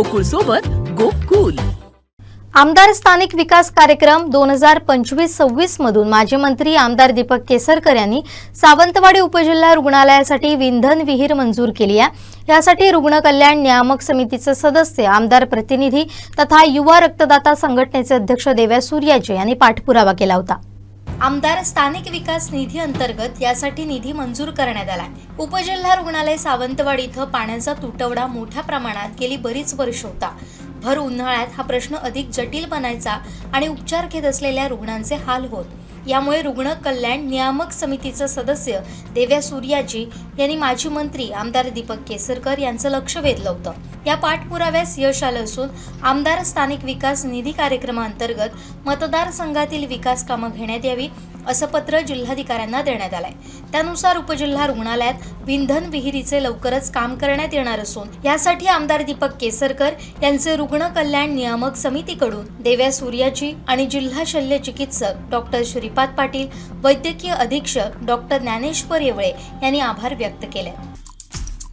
गोकुळ सोबत गोकुल. आमदार स्थानिक विकास कार्यक्रम दोन हजार पंचवीस सव्वीस मधून माजी मंत्री आमदार दीपक केसरकर यांनी सावंतवाडी उपजिल्हा रुग्णालयासाठी विंधन विहीर मंजूर केली आहे. यासाठी रुग्ण कल्याण नियामक समितीचे सदस्य आमदार प्रतिनिधी तथा युवा रक्तदाता संघटनेचे अध्यक्ष देव्या सूर्याचे यांनी पाठपुरावा केला होता. आमदार स्थानिक विकास निधी अंतर्गत यासाठी निधी मंजूर करण्यात आला. उपजिल्हा रुग्णालय सावंतवाडी इथं पाण्याचा तुटवडा मोठ्या प्रमाणात गेली बरीच वर्ष होता. भर उन्हाळ्यात हा प्रश्न अधिक जटिल बनायचा आणि उपचार घेत असलेल्या रुग्णांचे हाल होत. यामुळे रुग्ण कल्याण नियामक समितीचा सदस्य देव्या सूर्याजी यांनी माजी मंत्री आमदार दीपक केसरकर यांचं लक्ष वेधलं होतं. या पाठपुराव्यास यश आलं असून आमदार स्थानिक विकास निधी कार्यक्रमाअंतर्गत मतदारसंघातील विकास कामं घेण्यात यावी असं पत्र जिल्हाधिकाऱ्यांना देण्यात आलंय. त्यानुसार उपजिल्हा रुग्णालयात विंधन विहिरीचे लवकरच काम करण्यात येणार असून यासाठी आमदार दीपक केसरकर यांचे रुग्ण कल्याण नियामक समितीकडून देव्या सूर्याची आणि जिल्हा शल्य चिकित्सक डॉक्टर श्रीपाद पाटील वैद्यकीय अधीक्षक डॉक्टर ज्ञानेश्वर येवळे यांनी आभार व्यक्त केले